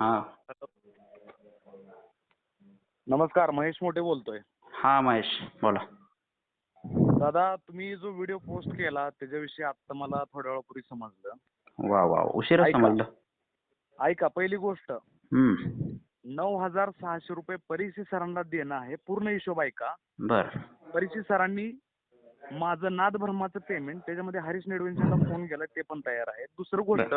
हा. नमस्कार महेश मोठे बोलतोय. हा महेश बोला. दादा तुम्ही जो व्हिडिओ पोस्ट केला त्याच्याविषयी आता मला थोड्या वेळापूर्वी समजलं. वा वा उशिरा ऐका. समजलं. ऐका पहिली गोष्ट. नऊ हजार सहाशे रुपये परीक्षे सरांना देणं आहे पूर्ण हिशोब ऐका. बर. परीक्षे सरांनी माझं नादभ्रमाचं पेमेंट त्याच्यामध्ये हरीश नेडवेंच्याला फोन केला ते पण तयार आहे. दुसरं गोष्ट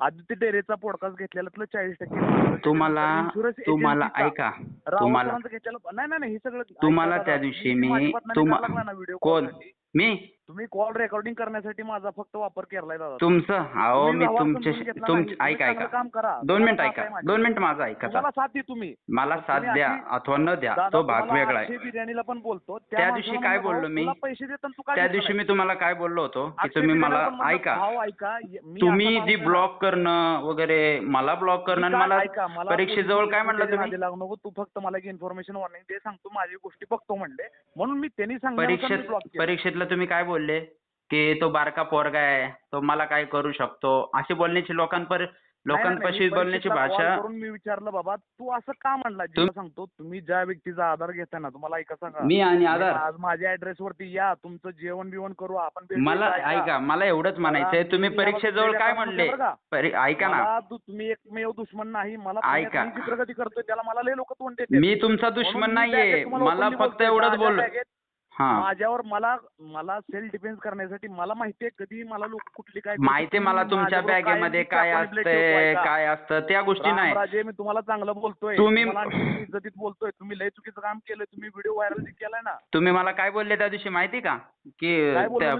आदित्य डेरेचा पॉडकास्ट घेतलेला चाळीस टक्के तुम्हाला तुम्हाला ऐका तुम्हाला नाही नाही हे सगळं तुम्हाला त्या. दिवशी मी मी माझी बदनामी तुम्हा करायला लागला ना व्हिडिओ कोण. मी तुम्ही कॉल रेकॉर्डिंग करण्यासाठी माझा फक्त वापर केलाय दादा. तुमचं? अहो तुम्ही मी व्यवहार समजून तुमच्या घेतला तुम नाही. तुम्ही ऐका चांगलं ऐका काम करा. दोन मिनिट तुम्हाला ऐका. माझी- दोन मिनिट माझं ऐका तुम्हाला आता. साथ दे तुम्ही. मला साथ तुम्ही द्या अशी- अथवा न द्या. दादा, तो भाग तुम्हाला वेगळा आहे. बिर्याणीला पण बोलतो. त्या दिवशी काय बोललो मी? तुला पैसे देतो तू काय त्या दिवशी? मी तुम्हाला काय बोललो होतो? की तुम्ही मला ऐका. ऐका य- मी तुम्ही जी माणूस ब्लॉक करणं वगैरे मला ब्लॉक करणं आणि काय- मला ऐका, मला परीक्षेजवळ काय म्हणलं तुम्ही? नादी लागू नको तू फक्त मला एक इन्फॉर्मेशन वॉर्निंग दे सांगतो माझी गोष्टी बघतो म्हणले. म्हणून मी त्यांनी सांगितलं परीक्षेत परीक्षेतला तुम्ही काय बोलले की तो बारका पोरगा आहे तो मला काय करू शकतो? अशी बोलण्याची लोकांपर लोकांपाशी बोलण्याची भाषा करून मी विचारलं बाबा तू असं का म्हणला? सांगतो तुम्ही ज्या व्यक्तीचा आधार घेताय ना तुम्हाला ऐका सांगा. मी आणि आधार आज माझ्या ऍड्रेस वरती या तुमचं जेवण बिवण करू आपण मला ऐका. मला एवढंच म्हणायचंय तुम्ही परीक्षेजवळ काय म्हणले? ऐका ना. तुम्ही एकमेव दुश्मन नाही मला ऐका. प्रगती करतोय त्याला मला लय लोक तोंड देते मी तुमचा दुश्मन नाहीये. मला फक्त एवढंच बोल. हा माझ्यावर मला मला सेल्फ डिफेन्स करण्यासाठी मला माहितीये कधी मला लोक कुठली काय माहितीये मला तुमच्या बॅगेमध्ये काय असतंय काय असतं त्या गोष्टी नाही. राजे मी तुम्हाला चांगलं बोलतोय. तुम्ही- इज्जतीत बोलतोय. तुम्ही लय चुकीचं काम केलं तुम्ही व्हिडिओ व्हायरल केलाय ना. तुम्ही मला काय बोलले त्या दिवशी माहिती का? की?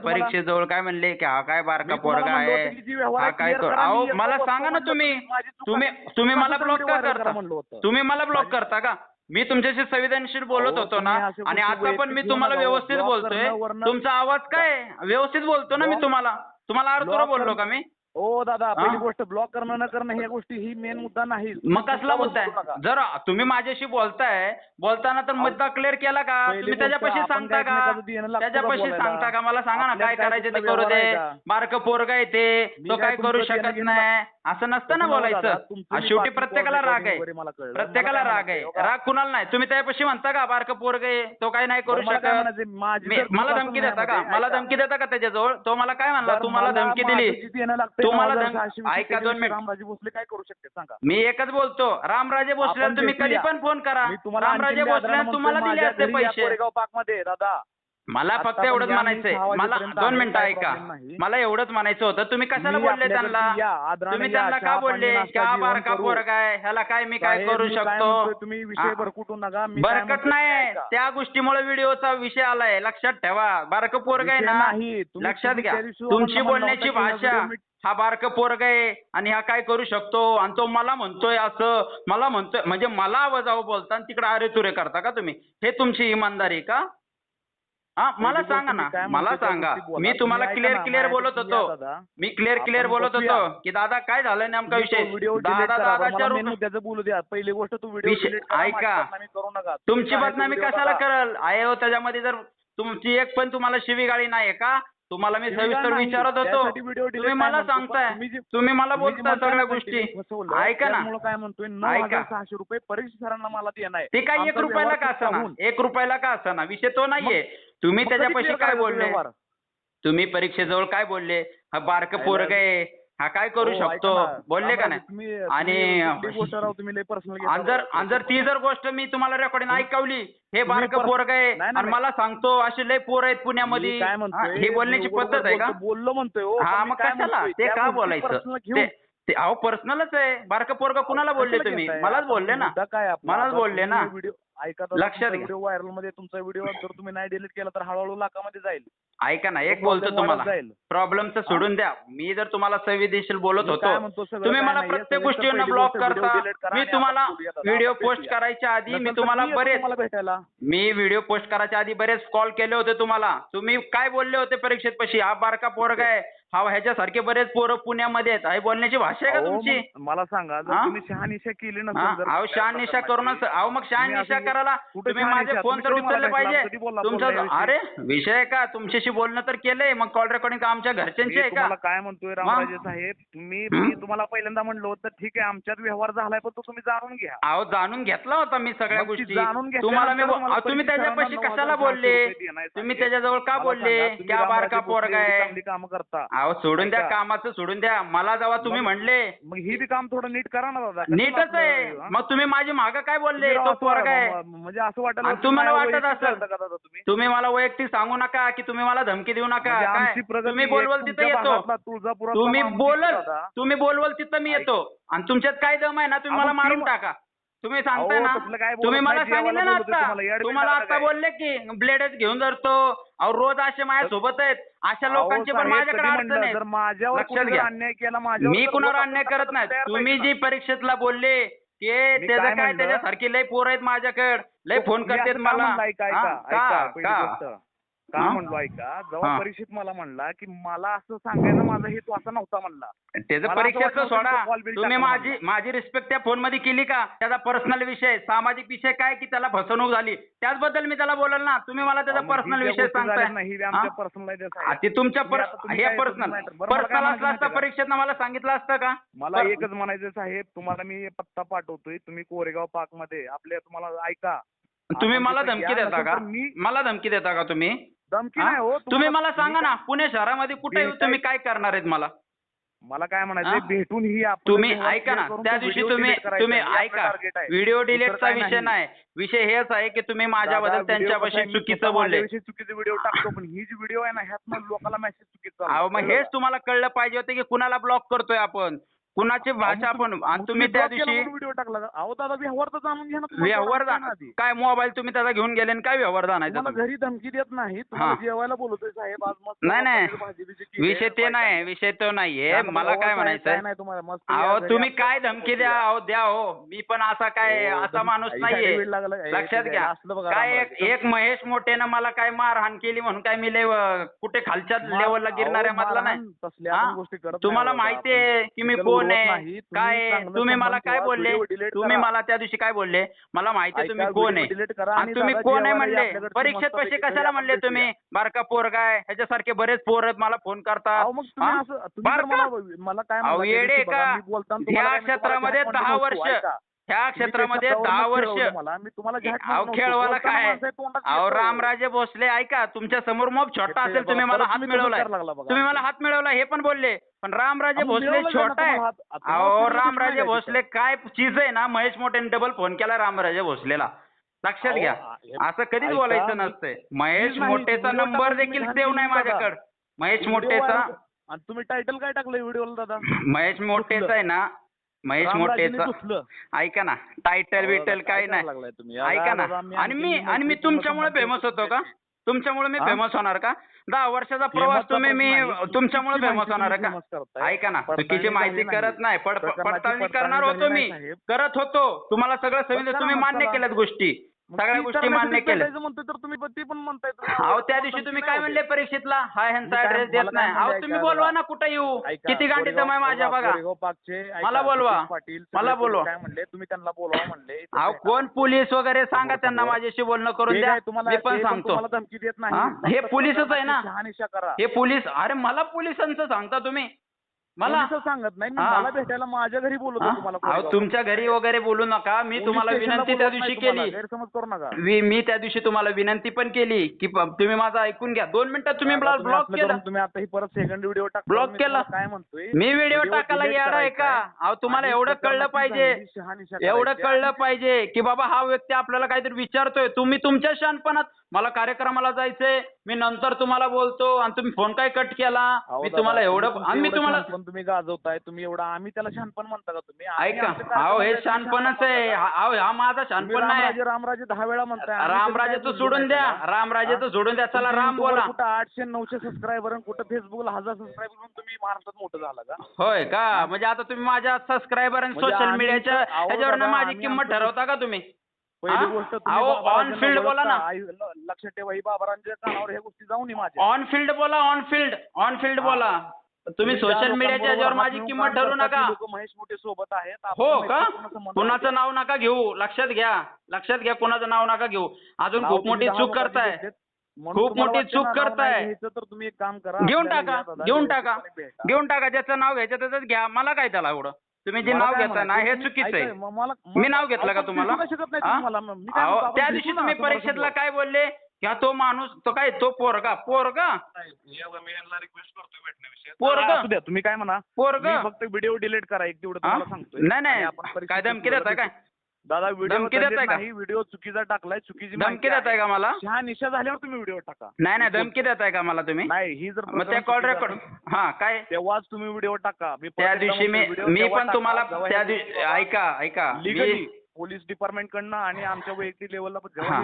परीक्षेजवळ काय म्हणले की हा काय बारका पोरगा आहे हा काय अहो मला सांगा ना तुम्ही. तुम्ही मला ब्लॉक का करता. तुम्ही मला ब्लॉक करता का? मी तुमच्याशी संवेदनशील बोलत अहो, होतो ना तुम्ही आणि गोष्टी आता पण मी वैयक्तिक तुम्हाला घेऊ नका. व्यवस्थित बोलतोय तुमचा आवाज काय आहे? व्यवस्थित बोलतो ना मी तुम्हाला तुम्हाला अर्धुरं block बोललो का मी ओ दादा पहिली? गोष्ट ब्लॉक करणं न करणं ह्या गोष्टी ही मेन मुद्दा नाही मग कसला मुद्दा. आहे? जर तुम्ही माझ्याशी बोलताय बोलताना तर मुद्दा क्लिअर केला का? तुम्ही त्याच्यापाशी सांगता का? त्याच्यापाशी? सांगता का? मला सांगा ना काय करायचं ते करू दे? बारक पोरगा आहे ते. काय करू शकत नाही? असं नसतं ना बोलायचं. शेवटी प्रत्येकाला राग आहे. प्रत्येकाला राग आहे. राग कुणाला नाही. तुम्ही त्याच्यापाशी म्हणता का बारक पोरग आहे? तो काय नाही करू शकत? मला धमकी देता का? मला. धमकी देता का त्याच्याजवळ? तो मला काय म्हणला? तू मला धमकी दिली. किती येणं लागतंय, तू मला नऊ हजार धम- सहाशे वीस ऐका दोन मिनिट. रामराजे भोसले काय करू शकते सांगा मी एकच बोलतो रामराजे भोसले आपण तुम्ही कधी भेटूया. पण फोन करा मी तुम्हाला रामराजे आणखीन भोसले तुम्हाला दिले माझ्या असते घरी या पैसे कोरेगाव पार्कमध्ये दादा मला फक्त एवढंच म्हणायचंय. सहा मला वाजेपर्यंत दोन मिनिटं ऐका. problem नाही. मला एवढंच म्हणायचं होतं. तुम्ही कशाला मी बोलले आपल्याकडे त्यांना? आदराने तुम्ही या, त्यांना चहा का पाणी, बोलले? नाश्ता, की जेवण बारका करू. पोरगा आहे ह्याला काय मी काय साहेब, करू मी काय शकतो? तुम्ही विषय हा. भरकुटू नका. मी काय बरकट म्हणतोय ते नाही. ऐका. त्या गोष्टीमुळे व्हिडिओचा विषय आलाय. लक्षात ठेवा. बारक पोरग आहे विषय ना? नाही. तुम्ही- लक्षात तुम्ही घ्या. त्या दिवशी तुमची आम्हाला बोलण्याची म्हणला होता की भाषा मी- हा बारक पोरग आहे आणि हा काय करू शकतो? आणि तो मला म्हणतोय असं. मला म्हणतोय म्हणजे मला आवाजावं बोलता आणि तिकडे अरे तुरे करता का तुम्ही? हे तुमची इमानदारी का? हा मला सांगा ना मला सांगा. मी तुम्ही तुम्हाला क्लिअर क्लिअर बोलत होतो. मी क्लिअर क्लिअर बोलत. होतो की दादा काय झालं नेमका विषय दादा दादाच्या बोलू द्या पहिली गोष्ट तू व्हिडिओ ऐका. तुमची बदनामी कशाला. करल आहे हो त्याच्यामध्ये जर तुमची एक पण तुम्हाला शिवीगाळी नाही का तुम्हाला मी सविस्तर. विचारत होतो. तुम्ही मला सांगताय. तुम्ही मला बोलताय सगळ्या गोष्टी. ऐका ना. काय म्हणतोय? ऐका. सहाशे रुपये परीक्षा सरांना मला ते काय एक रुपयाला का असाना. एक रुपयाला का असाना? विषय तो नाहीये. तुम्ही त्याच्यापाशी काय बोलले? तुम्ही परीक्षेजवळ काय बोलले? हा बारक पोरग. आहे. हा काय करू हो, ऐका शकतो ना. बोलले का आम्हाला नाही? आणि तुम्ही कुठली गोष्ट राव तुम्ही लय पर्सनल आणि जर आणि जर ती जर गोष्ट मी तुम्हाला रेकॉर्डिंग ऐकवली हे बारक पर- पोरग आहे. नाही, नाही, आणि मला सांगतो असे लय पोर आहेत पुण्यामध्ये. काय हा, म्हणतोय ही बोलण्याची मी बरोबर पद्धत आहे का? बोलतो- बोललो म्हणतोय हो, हा पण मी मग काय कशाला? म्हणतोय, ते त्या का गोष्टी बोलायचं? personal ते घेऊन ते अहो पर्सनलच आहे. बारक पोरग कुणाला बोलले कशाला तुम्ही? घेताय? मलाच आता बोलले ना. मुद्दा काय आपला? मलाच आता बोलले तुम्ही ना. व्हिडिओ ऐका लक्षात घ्या. व्हिडिओ व्हायरलमध्ये तुमचा व्हिडिओ जर तुम्ही नाही डिलीट केला तर हळूहळू लाखामध्ये जाईल. ऐका ना एक तो बोलतो problem तुम्हाला. वाढत जाईल. प्रॉब्लेमचं सोडून द्या. मी जर तुम्हाला संवेदनशील बोलत मी काय होतो म्हणतो सगळं तुम्ही काय मला नाहीये, प्रत्येक सविस्तर गोष्टीवर पहिली ब्लॉक गोष्ट video करता. delete करा मी आणि तुम्हाला आपण बोलूया दादा, व्हिडिओ आपण पोस्ट भेटूया. करायच्या आधी मी तर तुम्हाला येतो बरेच तुम्हाला भेटायला. मी व्हिडिओ पोस्ट करायच्या आधी बरेच कॉल केले होते तुम्हाला. तुम्ही काय बोलले होते परीक्षेत पशी? हा बारका पोरगा आहे. हा ह्याच्यासारखे बरेच पोरं पुण्यामध्ये आहेत. आहे बोलण्याची भाषा आहे का तुमची? मला सांगा हा? तुम्ही शहानिशा केली ना अहो शहानिशा करूनच अहो मग शहानिशा करायला तुम्ही माझे फोन तर उचलले पाहिजे. तुमचा अरे विषय का? तुमच्याशी बोलणं तर केलंय. मग कॉल रेकॉर्डिंग का आमच्या घरच्यांची आहे का? काय म्हणतोय रामराजे साहेब तुम्ही मी तुम्हाला पहिल्यांदा म्हणलो तर ठीक आहे आमच्यात व्यवहार झालाय पण तो तुम्ही जाणून घ्या. अहो जाणून घेतला होता मी सगळ्या गोष्टी. जाणून तुम्हाला मी तुम्ही त्याच्यापाशी कशाला बोलले? तुम्ही त्याच्याजवळ का बोलले? क्या बारका रामराजे पोरगा आहे? करता? अहो सोडून द्या कामाचं सोडून द्या. मला जेव्हा तुम्ही म्हणले मग हे बी काम थोडं नीट करा ना दादा नीटच आहे. मग तुम्ही माझी मागं काय बोलले? तो असं- आहे. म्हणजे असं वाटत तुम्हाला वाटत असेल. तुम्ही? मला वैयक्तिक सांगू नका की तुम्ही मला धमकी देऊ नका. तुम्ही बोलवल तिथं येतो. तुम्ही बोलत बोलल तुम्ही बोलवल तिथं मी येतो. आणि तुमच्यात काय दम आहे ना तुम्ही मला मारून टाका. तुम्ही सांगता ना. तुम्ही मला सांगितलं ना आता तुम्हाला, आता बोलले की ब्लेडच घेऊन धरतो. अहो रोज असे माझ्या सोबत आहेत. अशा लोकांची पण माझ्याकडे अडचण आहे. लक्षात अन्याय केला माझ्यावर मी कुणावर अन्याय करत नाही. तुम्ही जी परीक्षेतला बोलले ते त्याचं काय त्याच्यासारखी लय पोर आहेत माझ्याकडे. लय फोन करतात मला. का म्हणलो ऐका? जेव्हा परीक्षेत मला म्हणला की मला असं सांगायचं माझा हेतू असा नव्हता म्हणला. त्याचं परीक्षेचं सोडा. तुम्ही माझी माझी रिस्पेक्ट त्या फोनमध्ये केली का? त्याचा पर्सनल विषय सामाजिक विषय काय की त्याला फसवणूक झाली? त्याचबद्दल मी त्याला बोलल ना. तुम्ही मला त्याचा पर्सनल विषय सांगताय. नाही तुमच्या हे पर्सनल पर्सनल असला असलं असतं परीक्षेत मला सांगितलं असतं का? मला एकच म्हणायचं साहेब तुम्हाला मी पत्ता पाठवतोय. तुम्ही कोरेगाव पार्कमध्ये आपल्या तुम्हाला ऐका. तुम्ही मला धमकी देता का? मला धमकी देता का तुम्ही? धमकी नाही हो तुम्ही मला सांगा ना पुणे शहरामध्ये कुठे येऊ तुम्ही काय करणार आहेत मला? मला काय म्हणायचं भेटून ही तुम्ही ऐका ना त्या दिवशी तुम्ही तुम्ही ऐका व्हिडिओ डिलेटचा विषय नाही. विषय हेच आहे की तुम्ही माझ्याबद्दल त्यांच्यापाशी चुकीचं बोलले. चुकीचे व्हिडिओ टाकतो पण ही जी व्हिडिओ आहे ना ह्यात मग लोकांना मेसेज चुकीचा हो मग हेच तुम्हाला कळलं पाहिजे होतं की कुणाला ब्लॉक करतोय आपण? कुणाची भाषा पण आणि तुम्ही त्या दिवशी टाकला दादा व्यवहार व्यवहार काय मोबाईल तुम्ही त्याचा घेऊन गेले आणि काय व्यवहार जाणायचा घरी धमकी देत नाही जेवायला बोलतोय साहेब आज नाही, नाही. विषय ते नाही विषय तो नाहीये मला काय म्हणायचं अहो तुम्ही काय धमकी द्या? अहो द्या हो. मी पण असा काय असा माणूस नाहीये. लक्षात घ्या. काय एक महेश मोठे महेश मोठेनं मला काय मारहाण केली म्हणून काय मी लेव कुठे खालच्या लेवलला अहो, गिरणाऱ्या मधला नाही तुम्हाला माहिती आहे की मी कोण नाही. काय तुम्ही मला काय बोलले? तुम्ही मला त्या दिवशी काय बोलले? मला माहिती तुम्ही कोण आहे. तुम्ही कोण आहे म्हणले? परीक्षेत पैसे कशाला म्हणले तुम्ही? बारका पोर काय? ह्याच्यासारखे बरेच पोर आहेत मला फोन करता मला काय येडे का? या क्षेत्रामध्ये दहा वर्ष ह्या क्षेत्रामध्ये दहा वर्ष अहो खेळवाला काय? अहो रामराजे भोसले ऐका तुमच्यासमोर मोब छोटा असेल तुम्ही मला हात मिळवलाय. तुम्ही मला हात मिळवला हे पण बोलले. पण रामराजे भोसले छोटा आहे. अहो रामराजे भोसले काय चीज आहे ना महेश मोठेने डबल फोन केला रामराजे भोसलेला. लक्षात घ्या. असं कधीच बोलायचं नसतंय. महेश मोठेचा नंबर देखील सेव्ह नाही माझ्याकडे. महेश मोठेचा आणि तुम्ही टायटल काय टाकलं व्हिडिओला दादा? महेश मोठेचा आहे ना महेश मोठेचं ऐका ना टायटल बिटल काय नाही. ऐका ना. आणि मी आणि मी तुमच्यामुळे फेमस होतो का? तुमच्यामुळे मी फेमस होणार का? दहा वर्षाचा प्रवास तुम्ही मी तुमच्यामुळे फेमस होणार का? ऐका ना. चुकीची माहिती करत नाही. पडताळणी करणार होतो मी करत होतो. तुम्हाला सगळं तुम्ही मान्य केल्यात गोष्टी. सगळ्या गोष्टी मान्य केल्या. म्हणतो तर तुम्ही पण ते पण म्हणताय अहो त्या दिवशी तुम्ही काय म्हणले परीक्षेतला? हा ह्यांचा ऍड्रेस देत नाही. अहो तुम्ही बोलवा ना कुठे येऊ? किती गांडी जमाय माझ्या बघा? मला बोलवा. पाटील मला बोलवा. काय म्हणले? तुम्ही त्यांना बोलवा म्हणले. अहो कोण पोलीस वगैरे सांगा त्यांना माझ्याशी बोलणं करून द्या. मी पण सांगतो. धमकी देत नाही हे? पोलीसच आहे ना. हे पोलीस अरे मला पोलिसांचं सांगता तुम्ही. मला सांगत नाही मला भेटायला माझ्या घरी बोलत तुम्हाला तुमच्या घरी वगैरे बोलू नका. मी तुम्हाला विनंती त्या दिवशी केली. गैरसमज करू नका. मी त्या दिवशी तुम्हाला विनंती पण केली की तुम्ही माझं ऐकून घ्या. दोन मिनिटात तुम्ही ब्लॉक केला. तुम्ही आता ही परत सेकंड व्हिडिओ टाक ब्लॉक केला. काय म्हणतोय? मी व्हिडिओ टाकायला delete येणार आहे का? अहो तुम्हाला एवढं कळलं पाहिजे. एवढं कळलं पाहिजे की बाबा हा व्यक्ती आपल्याला काहीतरी विचारतोय. तुम्ही तुमच्या शहाणपणात मला कार्यक्रमाला जायचंय. मी नंतर तुम्हाला बोलतो आणि तुम्ही फोन काय कट केला? मी तुम्हाला एवढं मी आम्ही तुम्हाला तुम्ही गाजवताय. तुम्ही एवढा आम्ही त्याला शानपण म्हणता का तुम्ही? ऐका अहो हे शानपणच आहे. हा अहो, हा माझा शानपण नाही. रामराजे दहा वेळा म्हणताय. आम्ही तरी सोडून द्या. रामराजे तर सोडून द्या. चला राम बोला. कुठं आठशे नऊशे सबस्क्रायबर कुठं फेसबुकला हजार सबस्क्रायबर तुम्ही महाराष्ट्रात मोठं झाला का? होय का? म्हणजे आता तुम्ही माझ्या सबस्क्रायबर आणि म्हणजे सोशल मीडियाच्या अहो, ह्याच्यावर माझी किंमत ठरवता का तुम्ही? पहिली गोष्ट ऑन फील्ड बोला ना. लक्ष ठेवा ही बाबारांच्या कानावर गोष्टी जाऊ नये माझ्या. ऑन फील्ड बोला ऑन फील्ड ऑन फील्ड बोला. तुम्ही सोशल मीडियाच्या याच्यावर माझी किंमत ठरू नका. महेश मोठे सोबत आहेत. हो का? कुणाचं नाव नका घेऊ. लक्षात घ्या. लक्षात घ्या कुणाचं नाव नका घेऊ. अजून खूप मोठी चूक करताय. खूप मोठी चूक करताय. तर तुम्ही एक काम करा. घेऊन टाका. घेऊन टाका. घेऊन टाका. ज्याचं नाव घ्यायचं त्याच घ्या. मला काय त्याला एवढं? तुम्ही जे नाव घेता ना हे चुकीचं आहे. मी नाव घेतलं का तुम्हाला? त्या दिवशी तुम्ही परीक्षेतला काय बोलले? का तो माणूस तो काय तो पोरगा पोरगा? पोरगा? तुम्ही काय म्हणा. पोरगा? फक्त व्हिडिओ डिलीट करा एक तेवढं सांगतो तुम्हाला सांगतोय. नाही आपण नाही काय परीक्षेत धमकी देता काय? दादा व्हिडिओ देताय व्हिडिओ व्हिडिओ चुकीचा टाकलाय चुकीची धमकी देत आहे. का मला? हा निशा झाल्यावर तुम्ही व्हिडिओ टाका. नाही नाही धमकी देत आहे का मला तुम्ही? नाही ही जर मग त्या कॉल रेकॉर्ड हा काय? तेव्हाच तुम्ही व्हिडिओ टाका. मी त्या दिवशी मी मी पण तुम्हाला त्या दिवशी ऐका ऐका. मी पोलीस डिपार्टमेंटकडनं आणि आमच्या वैयक्तिक लेवलला पण जेव्हा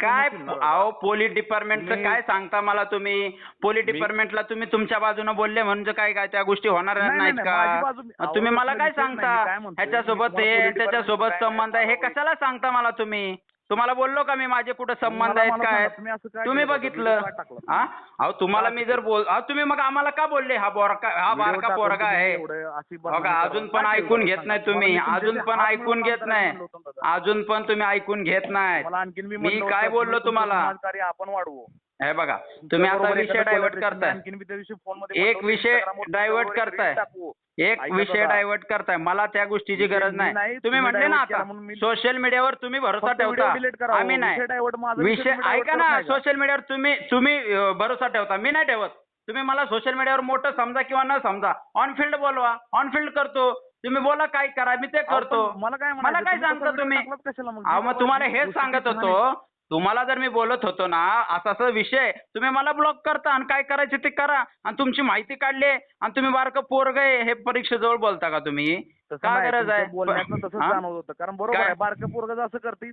काय अहो पोलीस डिपार्टमेंटचं काय सांगता मला तुम्ही? पोलीस डिपार्टमेंटला तुम्ही तुमच्या बाजूनं बोलले म्हणजे काय काय त्या गोष्टी होणार नाहीत का? तुम्ही मला काय सांगता? ह्याच्यासोबत हे त्याच्यासोबत संबंध आहे हे कशाला सांगता मला तुम्ही? तुम्हाला बोललो का मी? माझे कुठे संबंध आहेत काय? तुम्ही बघितलं. हा? अहो तुम्हाला मी जर बोल तुम्ही मग आम्हाला का बोलले? हा बोरका हा बारका पोरगा आहे. हो अजून पण ऐकून घेत नाही तुम्ही. अजून पण ऐकून घेत नाही. अजून पण तुम्ही ऐकून घेत नाही. मी काय बोललो तुम्हाला? आपण वाढवू. हे बघा तुम्ही आता विषय डायव्हर्ट करताय. एक विषय डायव्हर्ट करताय. एक विषय डायव्हर्ट करताय. मला त्या गोष्टीची गरज नाही. तुम्ही म्हणले ना आता सोशल मीडियावर तुम्ही भरोसा ठेवता. आम्ही नाही. विषय ऐका ना सोशल मीडियावर तुम्ही तुम्ही भरोसा ठेवता. मी नाही ठेवत. तुम्ही मला सोशल मीडियावर मोठं समजा किंवा न समजा ऑन फिल्ड बोलवा. ऑन फिल्ड करतो. तुम्ही बोला काय करा मी ते करतो. मला काय मला काय सांगता तुम्ही? मग? तुम्हाला हेच सांगत होतो. तुम्हाला जर मी बोलत होतो ना असा असा विषय तुम्ही मला ब्लॉक करता आणि काय करायचे ते करा आणि तुमची माहिती काढली आणि तुम्ही बारकं पोरग आहे हे परीक्षेजवळ बोलता का तुम्ही? काय गरज आहे? कारण बरोबर आहे बारक्या पोरग असं करते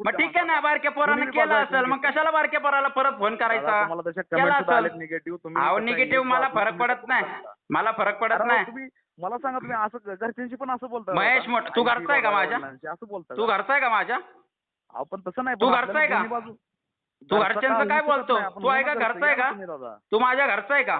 मग ठीक आहे ना बारक्या पोरानं केलं असेल मग कशाला बारक्या पोराला परत फोन करायचा? केला असेल. निगेटिव्ह मला फरक पडत नाही. मला फरक पडत नाही. मला सांगा तुम्ही असं घरच्यांशी पण असं बोलता महेश मोठ तू घरचा आहे का माझ्या? असं बोलता तू घरचा आहे का माझ्या? आपण तसं नाही तू घरचा आहे का? तू घरच्यांचं काय बोलतो? तू आहे का घरचा आहे का? तू माझ्या घरचा आहे का?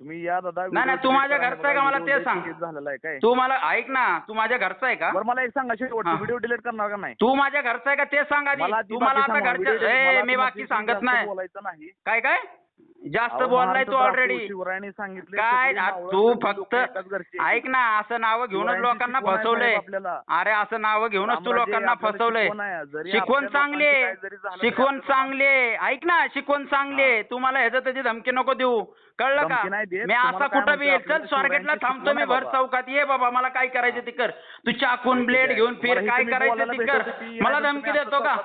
तुम्ही या दादा नाही नाही तू माझ्या घरचा आहे का? मला ते सांग. झालेला आहे काय? तू मला ऐक ना तू माझ्या घरचा आहे का? बरं मला एक सांगा व्हिडिओ डिलीट करणार का नाही? तू माझ्या घरचा आहे का? ते सांग आधी. तू मला आता घरच्या मी बाकी सांगत नाही. बोलायचं नाही. काय काय? जास्त बोललाय तू ऑलरेडी काय तू फक्त ऐक ना असं नाव घेऊनच लोकांना फसवलंय. अरे असं नाव घेऊनच तू लोकांना फसवलंय. शिकवण चांगली शिकवण चांगली ऐक ना शिकवण चांगली तू मला ह्याचं त्याची धमकी नको देऊ. कळलं का? मी असा कुठं बी चल स्वारगेटला थांबतो मी भर चौकात. ये बाबा मला काय करायचं ती कर. तू चाकून ब्लेड घेऊन फिर. काय करायचं ती कर. मला धमकी देतो का?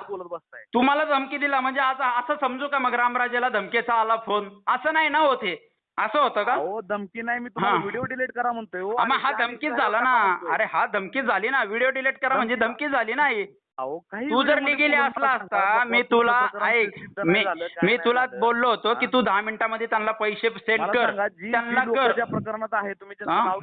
तू मला धमकी दिला. म्हणजे आज असं समजू का मग रामराजेला धमकेचा आला दाखवून असं नाही ना होते असं होतं का? हो धमकी नाही मी तुम्हाला व्हिडिओ डिलीट करा म्हणतोय हो. मग हा धमकी धमकीच झाला ना. अरे हा धमकी झाली ना. व्हिडिओ डिलीट करा म्हणजे धमकी झाली नाही तू जर व्हिडिओमध्ये असला असता मी तुला ऐक मी मी तुला बोललो होतो की तू दहा मिनिटामध्ये त्यांना पैसे सेट कर. त्यांना कर. ज्या प्रकरणात आहे तुम्ही नाव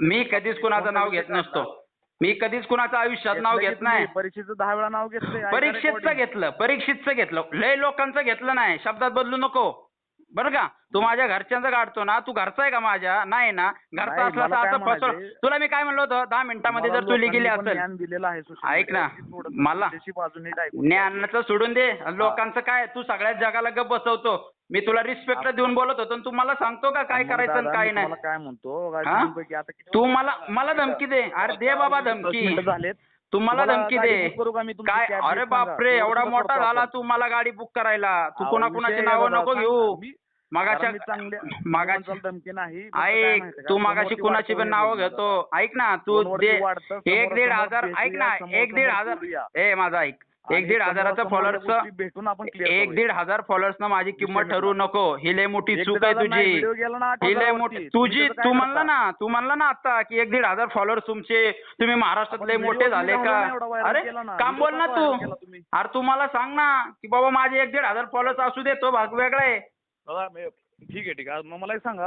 मी कधीच कुणाचं नाव घेत नसतो. मी कधीच कुणाचं आयुष्यात नाव घेत नाही. परीक्षेचं दहा वेळा नाव घेतलं परीक्षेतच परीक्षेचं घेतलं परीक्षेचं घेतलं. लय लोकांचं घेतलं नाही. शब्दात बदलू नको. बरं का? तू माझ्या घरच्यांचं काढतो ना तू घरचा आहे का माझ्या? नाही ना. घरचा असला तर आता असं फसव. तुला मी काय म्हणलं होतं? दहा मिनिटांमध्ये जर तू गेली असेल. ऐक ना, मला- ज्ञानाचं सोडून दे. लोकांचं काय तू सगळ्याच जगाला गप बसवतो. मी तुला रिस्पेक्ट देऊन बोलत होतो. आणि तू मला सांगतो का काय करायचं आणि काय नाही? काय म्हणतो? तू मला मला धमकी दे. अरे दे बाबा धमकी. झालेत. तुम्हाला धमकी दे. काय? अरे बापरे एवढा मोठा झाला तू मला गाडी बुक करायला. तू कोणाकोणाची नावं नको घेऊ. मागाच्या मागाच्या धमकी नाही ऐक तू मागाशी कुणाची पण नावं घेतो. ऐक ना तू एक दीड हजार ऐक ना एक दीड हजार ए माझा ऐक. एक दीड हजाराचा फॉलोअर्स भेटून आपण एक दीड हजार फॉलोअर्स ना माझी किंमत ठरवू नको. ही लय मोठी चूक आहे तुझी. ही लय मोठी तुझी तू म्हणला ना तू म्हणला ना आता की एक दीड हजार फॉलोअर्स तुमचे तुम्ही महाराष्ट्रात लय मोठे झाले का? अरे काम बोल ना तू. अरे तू मला सांग ना की बाबा माझे एक दीड हजार फॉलोअर्स असू दे तो भाग वेगळा आहे. ठीक आहे ठीक आहे. मग मला एक सांगा.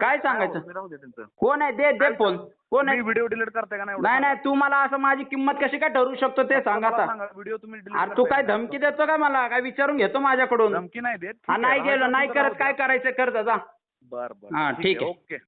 काय सांगायचं? कोण आहे? दे फोन कोण आहे? व्हिडिओ डिलीट करताय का नाही नाही नाही तू मला असं माझी किंमत कशी काय ठरू शकतो ते सांग आता. सांगा व्हिडिओ तुम्ही तू काय धमकी देतो का मला? काय विचारून घेतो माझ्याकडून? धमकी नाही देत. हा नाही गेलो नाही करत काय करायचं करत जा बर बर. हा, ठीक आहे. ओके.